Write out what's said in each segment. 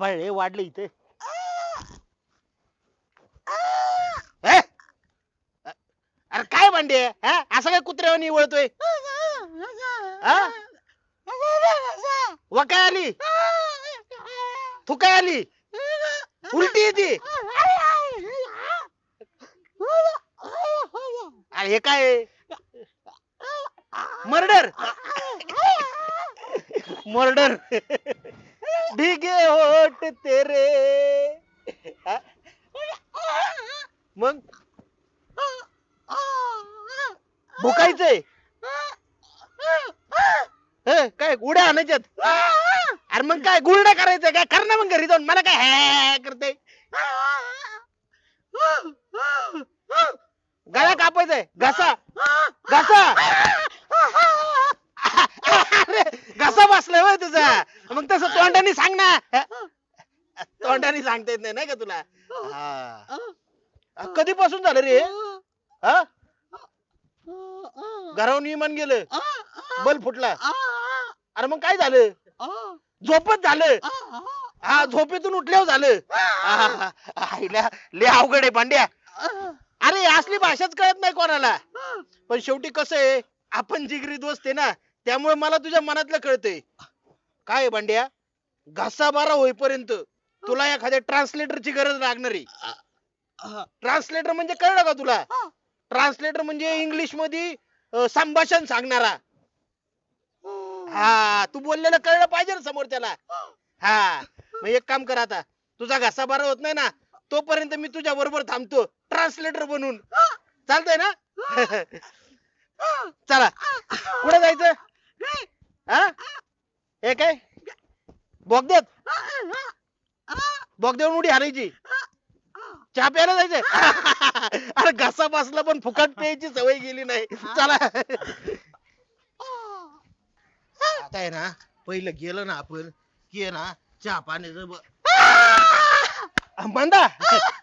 आभाळ लय वाढलं इथे? अरे काय भांडे? हा? असं काय कुत्र्यावानी वळतोय? हा? वा काय आली? तू काय आली? उलटी येते? अरे हे काय? मर्डर? मर्डर. ढिगे होट तेरे. हा? मग? भुकायचंय? हे, काय उड्या आणायच्यात? अरे मग काय गुळण्या करायचंय? काय कर ना मग घरी जाऊन. मला काय हॅ करते गळा कापायचंय. घसा. घसा. अरे, घसा बसलाय होय तुझा. मग तसं तोंडाने सांग ना. तोंडाने सांगता येत नाही नाही का तुला? हा. अ, कधीपासून झालं रे? हा? घरावून विमान गेलं. बल फुटला. अरे मग काय झालं? झोपत झालं. हा झोपेतून उठल्यावर झालं. आहा, आईला लय अवघड आहे पांड्या अरे असली भाषाच कळत नाही कोणाला. पण शेवटी कसं आहे आपण जिगरी दोस्त आहे ना त्यामुळे मला तुझ्या मनातलं कळतंय. काय आहे भांड्या? घसा बारा होईपर्यंत तुला एखाद्या ट्रान्सलेटरची गरज लागणार आहे. ट्रान्सलेटर म्हणजे कळलं का तुला? ट्रान्सलेटर म्हणजे इंग्लिशमध्ये अं, संभाषण सांगणारा. हा तू बोललेलं कळलं पाहिजे ना समोर त्याला. हा मग एक काम कर आता. तुझा घसा बरा होत नाही ना तोपर्यंत मी तुझ्या बरोबर थांबतो. ट्रान्सलेटर बनून. चालतंय ना? चला. कुठे जायचं? हा हे काय बोगद्यात बोगद्यावरून उडी हाणायची चहा प्यायला जायचंय अरे घसा बसला पण फुकट प्यायची सवय गेली नाही. चला. आता आहे ना पहिलं गेलं ना आपण की आहे ना चहा पाण्याचं ब- मंदा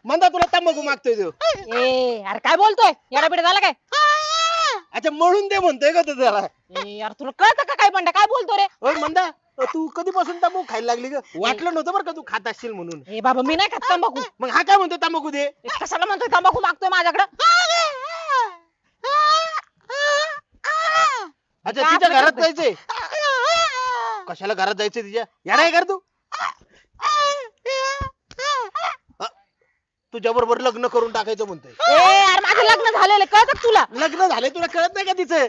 मंदा तुला तंबाखू मागतोय तो ए अरे काय बोलतोय? येडा बिडा झाला काय? अच्छा म्हणून ते म्हणतोय का तू त्याला? ए यार तुला कळतं का काय पण काय बोलतो रे? मंदा तू कधीपासून तंबाखू खायला लागली ग? वाटलं नव्हतं बरं का तू खात असशील म्हणून. ए बाबा मी नाही खात तंबाखू. मग हा काय म्हणतो तंबाखू दे? ए, कशाला म्हणतोय तंबाखू मागतोय माझ्याकडे? अच्छा काय तिच्या घरात करतोय? जायचंय? कशाला घरात जायचंय तिच्या? यार आहे कर तू. तुझ्या बरोबर लग्न करून टाकायचं म्हणतोय. ए माझं लग्न झालेलं कळतं का तुला? लग्न झालंय तुला कळत नाही का तिचं?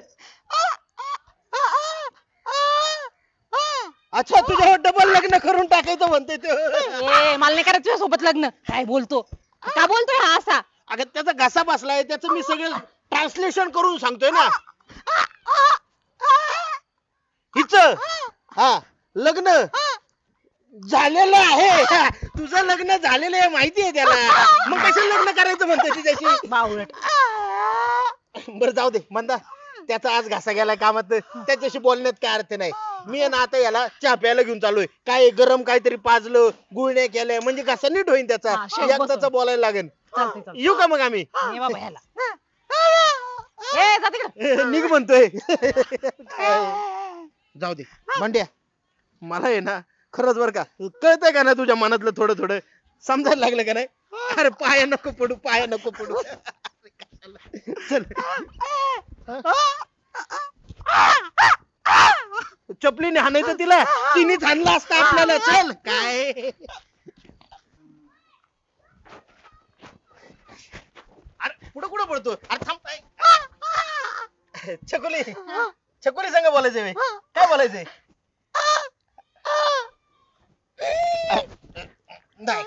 अच्छा तुझ्यावर डबल लग्न करून टाकायचं म्हणतोय तो. ए मला नाही करायचं सोबत लग्न. काय बोलतो? काय बोलतोय हा असा? अगं त्याचा घसा बसलाय त्याचं मी सगळं ट्रान्सलेशन करून सांगतोय ना. हिच? हा लग्न झालेलं आहे. तुझं लग्न झालेलं आहे माहिती आहे त्याला. मग कशाला लग्न करायचं म्हणतोय तिच्याशी बावळट बरं जाऊ दे मंदा. त्याचा आज घासा गेलाय कामात. त्याच्याशी बोलण्यात काय अर्थ नाही. मी आहे ना आता याला चहा प्यायला घेऊन चाललोय. काय गरम काहीतरी पाजलं गुळण्या केल्या म्हणजे घसा नीट होईल त्याचा. हा, शेक एकदाचा बसून. बोलायला लागेल चालतंय, चालतंय. येऊ का मग आम्ही? ए बाबा ह्याला ए जा तिकडे. निघ म्हणतोय. जाऊ दे. भांड्या मला आहे ना खरंच बर का. कळतंय का ना तुझ्या मनातलं थोडं थोडं समजायला लागलं का नाही? अरे पाया नको पडू पाया नको पडू. चल. चपलीने हाणायचं तिला? तिनेच हाणला असतं आपल्याला. चल काय? अरे कुठं कुठं पडतो अरे थांबताय छकुली. छकुली सांगा बोलायचंय मी. काय बोलायचंय नाही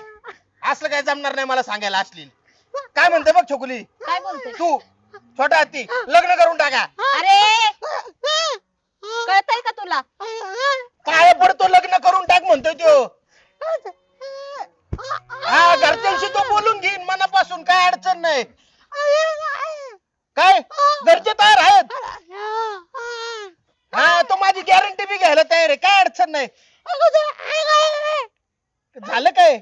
असलं काय जमणार नाही मला सांगायला असली. काय म्हणते बघ छकुली? काय बोलतोय तू छोटा हत्ती लग्न करून टाका. अरे! कळतंय का तुला? काय पडतो लग्न करून टाक म्हणतोय तो. हा घरच्यांशी तो बोलून घेईन मनापासून काय अडचण नाही. काय? घरचे तयार आहेत? हा तो माझी गॅरंटी बी घ्यायला तयार आहे. काय अडचण नाही. झालं काय?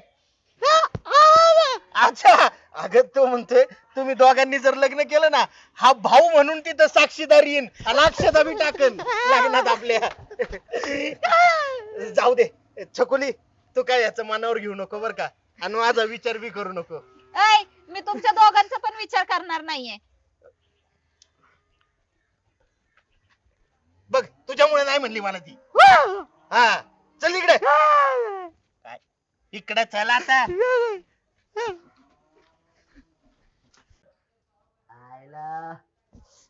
अच्छा अगं तो म्हणतोय तुम्ही दोघांनी जर लग्न केलं ना हा भाऊ म्हणून तिथं साक्षीदार येईन. आणि अक्षता बी टाकन लग्नात आपल्या. जाऊ दे. छकुली तू काय याचं मनावर घेऊ नको बर का? आणि माझा विचार बी करू नको. ऐ मी तुमच्या दोघांचा पण विचार करणार नाहीये. बघ तुझ्यामुळे नाही म्हणली मला ती. हा चल इकडे. इकडे चल आता. आयला.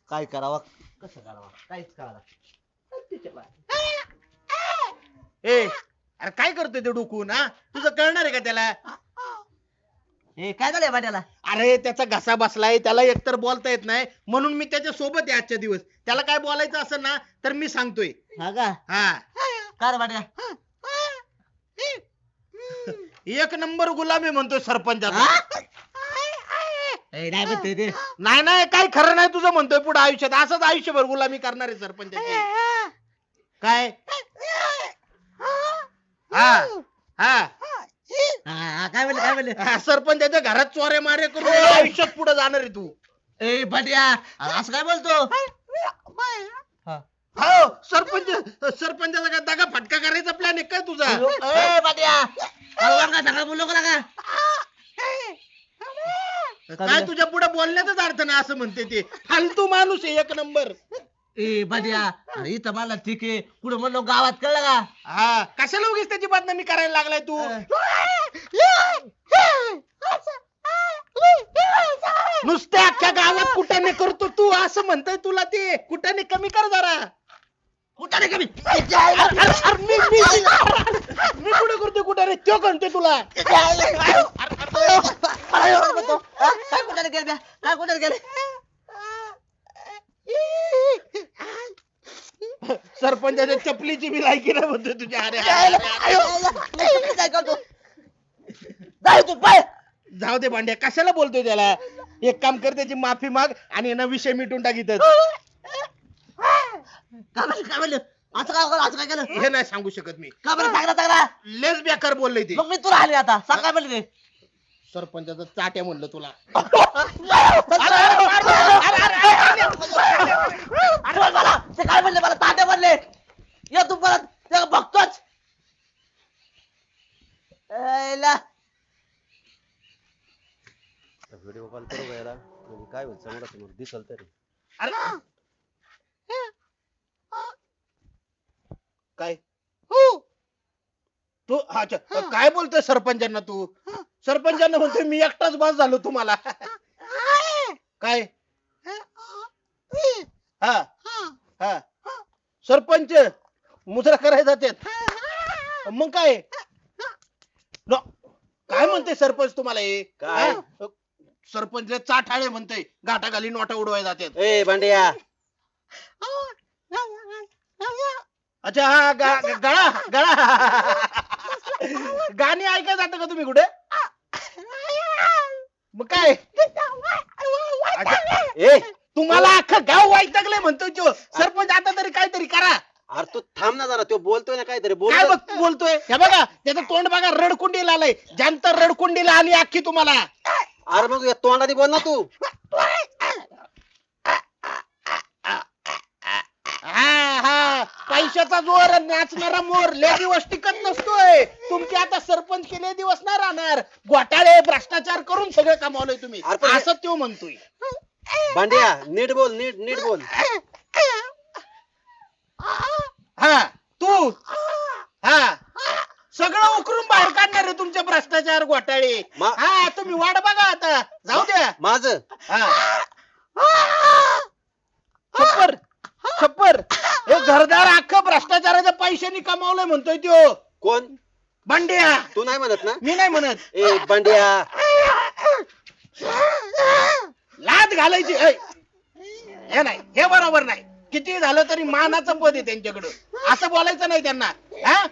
काय करावा? कसं करावा? काहीच कळाला ए अरे काय करतोय ते डुकून हा? तुझं कळणार आहे का त्याला? हे काय झालंय भाट्याला अरे त्याचा घसा बसलाय त्याला एकतर बोलता येत नाही म्हणून मी त्याच्या सोबत आहे आजच्या दिवस. त्याला काय बोलायचं असं ना तर मी सांगतोय. हा का? हा. काय रे भाट्या एक नंबर गुलामी म्हणतोय सरपंचाचा? ए, नाही ते नाही नाही काय खरं नाही तुझं म्हणतोय पुढे आयुष्यात. असंच आयुष्यभर गुलामी करणार आहे सरपंचाची काय? हा. हा. हा, हा, काय म्हणले काय म्हणले हा, सरपंचाच्या घरात चोऱ्या मारे करून आयुष्यात पुढे जाणार आहे तू. ए भाट्या असं काय बोलतो? हा. हो. सरपंच सरपंचाचा काय दगा फटका करायचा प्लॅन आहे काय तुझा? ए भाट्या अरे का सगळं बोललो का लागा? काय तुझ्या पुढे बोलण्याचाच अर्थ नाही असं म्हणते ते. फालतू माणूस आहे एक नंबर. ए भाट्या अरे इथं मला ठीक आहे. कुठं म्हणलो गावात कळलं का? हा कशाला उगीच त्याची बदनामी करायला लागलाय तू? नुसत्या अख्ख्या गावात कुटाने करतो तू? असं म्हणतोय तुला ते. कुटाने कमी कर जरा. कुठं रे कमी मी मी मी- मी. कुठे कुटाने तो म्हणतोय तुला. काय कुठं गेले काय कुठं गेले? सरपंचाच्या चपलीची बी लायकी नाही म्हणतोय तुझ्या. अरे, अरे. काय करतो? जाय तू पाय. जाऊ दे भांड्या. कशाला बोलतोय त्याला? एक काम कर त्याची माफी माग आणि ना विषय मिटून टाकीतच काय म्हणले काय म्हणले असं काय केलं असं काय केलं हे नाही सांगू शकत मी का बरं चांगला चांगला लेच बेकार बोललंय ते मग मी तुला आले आता सांग काय म्हणले ते सरपंचाचं चाट्या म्हणलं तुला बोल मला ते काय म्हणले मला तात्या म्हणले ये तू परत ते बघतोच ऐला. व्हिडिओ कॉल करू का याला म्हणजे काय होईल समोर समोर दिसल तरी अरे काय? तू हा, अच्छा. काय बोलतोय सरपंचांना तू? सरपंचांना म्हणतोय मी एकटाच बास झालो तुम्हाला. काय? हा हा. सरपंच मुजरा करायला जातात मग काय? न- काय म्हणते सरपंच तुम्हाला हे? काय? हा? सरपंच चाठाळे म्हणते गाठा घाली नोटा उडवाय जातात ए भांड्या. अच्छा हा गा- गा- गळा गळा. गाणी ऐकाय जात का तुम्ही कुठे? मग काय? अच्छा, ए तुम्हाला अख्खं गाव वैतागलंय म्हणतोय तो. सरपंच आता तरी काहीतरी करा. अरे तू थांब ना जरा तो बोलतोय ना काहीतरी काय बोल बघ बोलतोय. हे बघा त्याचं तोंड बघा रडकुंडीला आलंय. ज्यांत रडकुंडीला आली अख्खी तुम्हाला. अरे मग या तोंडाने बोल ना तू हा हा पैशाचा जोर नाचणारा मोर लय दिवस टिकत नसतोय. तुमचे आता सरपंच केले दिवस नाही राहणार. घोटाळे भ्रष्टाचार करून सगळं कमावलंय तुम्ही. अरे पण हे- असं तो म्हणतोय. भांड्या नीट बोल नीट नीट बोल. हा तू. हा. सगळं उकरून बाहेर काढणार आहे तुमचे भ्रष्टाचार घोटाळे. मा- हा तुम्ही वाट बघा आता. जाऊ द्या. माझ? हा. छप्पर छप्पर. घरदार अख्खं भ्रष्टाचाराच्या पैशानी कमावलंय म्हणतोय त्यो. कोण? भांड्या तू नाही म्हणत ना? मी नाही म्हणत. ए भांड्या लाद घालायची. ऐ. हे नाही हे बरोबर नाही. किती झालं तरी मानाचं पद आहे त्यांच्याकडं. असं बोलायचं नाही त्यांना. हा?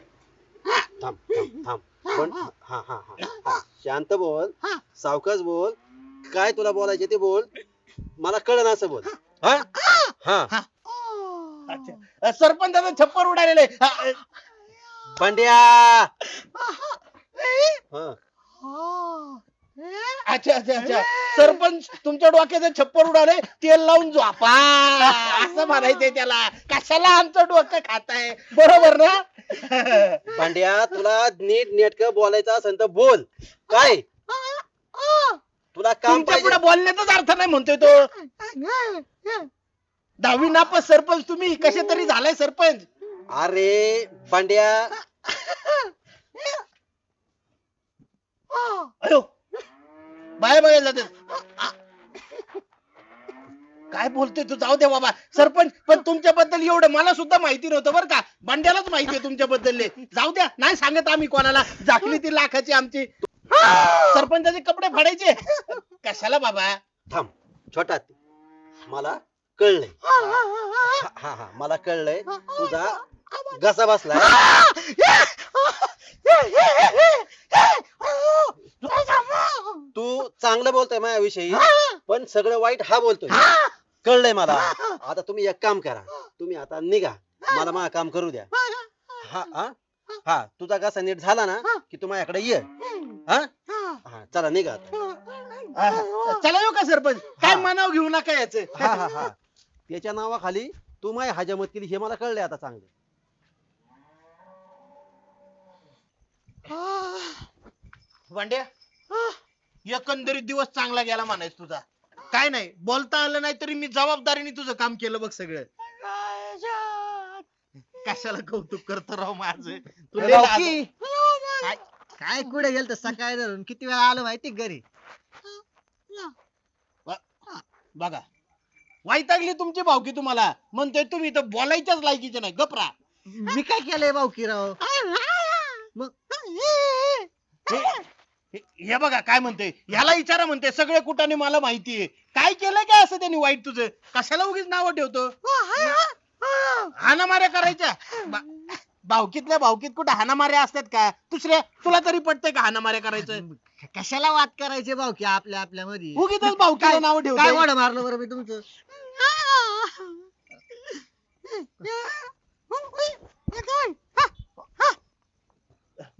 थांब थांब थांब. पण हा हा हा. हा. शांत बोल. सावकाश बोल. काय तुला बोलायचे ते बोल. मला कळलं असं बोल. हा. हा. अच्छा. सरपंचाचं छप्पर उडालेलं आहे. हा, हा. अच्छा अच्छा अच्छा. सरपंच तुमच्या डोक्याचं छप्पर उडाले तेल लावून झोपा. असं म्हणायचंय त्याला. कशाला आमचं डोकं खाताय? बरोबर ना? भांड्या तुला नीट नेटक बोलायचं असेल तर बोल. काय? तुला काम तुमच्या पाहिजे. पुढे बोलण्याचाच अर्थ नाही म्हणतोय तो. दहावी नापास सरपंच तुम्ही? कसे तरी झालाय सरपंच. अरे भांड्या अयो. बाय बघायला जाते. काय बोलतोय तू? जाऊ दे बाबा. सरपंच पण तुमच्याबद्दल एवढं मला सुद्धा माहिती नव्हतं बरं का. बंड्यालाच माहिती आहे तुमच्याबद्दल जाऊ द्या. नाही सांगत आम्ही कोणाला. झाकली ती लाखाची आमची. सरपंचाचे कपडे फाडायचे. कशाला बाबा? थांब. छोटा. मला कळलंय. हा हा हा, मला कळलंय. तुझा घसा बसलाय. तू चांगलं बोलतोय माझ्याविषयी पण सगळं वाईट हा बोलतोय. कळलंय मला. आता तुम्ही एक काम करा. तुम्ही आता निघा. मला माझं काम करू द्या. हा हा? हा. तुझा घसा नीट झाला ना की तू माझ्याकडे ये. हा? हा. चला निघा आता. चला येऊ का सरपंच? काय हा. मनाव घेऊ नका याच. हा हा हा. त्याच्या नावाखाली तू माझी हजामत केली हे मला कळलंय आता चांगलं. भांड्या एकंदरीत दिवस चांगला गेला म्हणायच तुझा. काय नाही बोलता आलं नाही तरी मी जबाबदारीने तुझं काम केलं बघ सगळं. कशाला कौतुक करतो राव माझं? काय काय कुठे गेलत सकाळी धरून? किती वेळा आलो माहिती घरी? बघा. वाईटागली तुमची भावकी तुम्हाला. म्हणतोय तुम्ही तर बोलायच्याच लायकीचे नाही. गपरा मी काय केलंय भाऊकीराव मग हे- बघा काय म्हणते ह्याला विचारा म्हणते सगळे कुठाने मला माहितीये काय केलंय काय असं त्यांनी वाईट तुझं? कशाला उगीच नाव ठेवतो? हाणामाऱ्या करायच्या. बा- भावकीतल्या भावकीत कुठे हाणामाऱ्या असतात का? दुसऱ्या तुला तरी पटतंय का हाणामाऱ्या करायचं? कशाला वाद करायचे भाऊकी आपल्या आपल्या मध्ये उगीच भावकीला नाव काय ठेवतो? वाढ मारलं बरं मी तुमचं?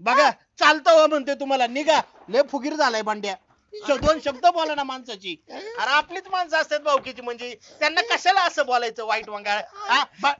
बघा चालतं हो म्हणते तुम्हाला. निघा. लय फुगीर झालाय भांड्या श- दोन शब्द बोला ना माणसाची. अरे आपलीच माणसं असतात भावकीची म्हणजे त्यांना कशाला असं बोलायचं वाईट वंगाळ? हा? बा-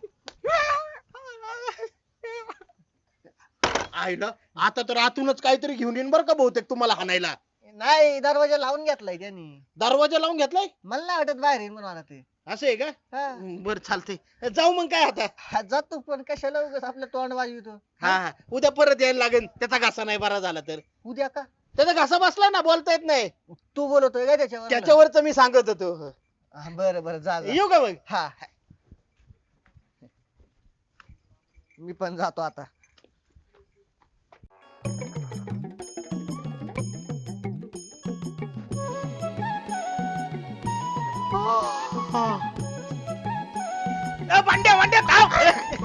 आईला आता तर आतूनच काहीतरी घेऊन येईन बरं का बहुतेक तुम्हाला हाणायला. नाही दरवाजा लावून घेतलाय त्यांनी. दरवाजा लावून घेतलाय? मला नाही वाटत बाहेर येईल म्हणून मला ते. असं आहे का? हा. बर चालतंय. जाऊ मग काय आता? हा, जातो पण कशाला उगाच आपलं तोंड वाजवितो? हा? हा. उद्या परत यायला लागेल. त्याचा घासा नाही बरा झाला तर. उद्या का? त्याचा घासा बसला ना बोलता येत नाही. तू बोलतोय का त्याच्यावर त्याच्यावरच मी सांगत होतो. हा, बरं बरं जा जा. येऊ का मग? हा. मी पण जातो आता. ए, भांड्या भांड्या थांब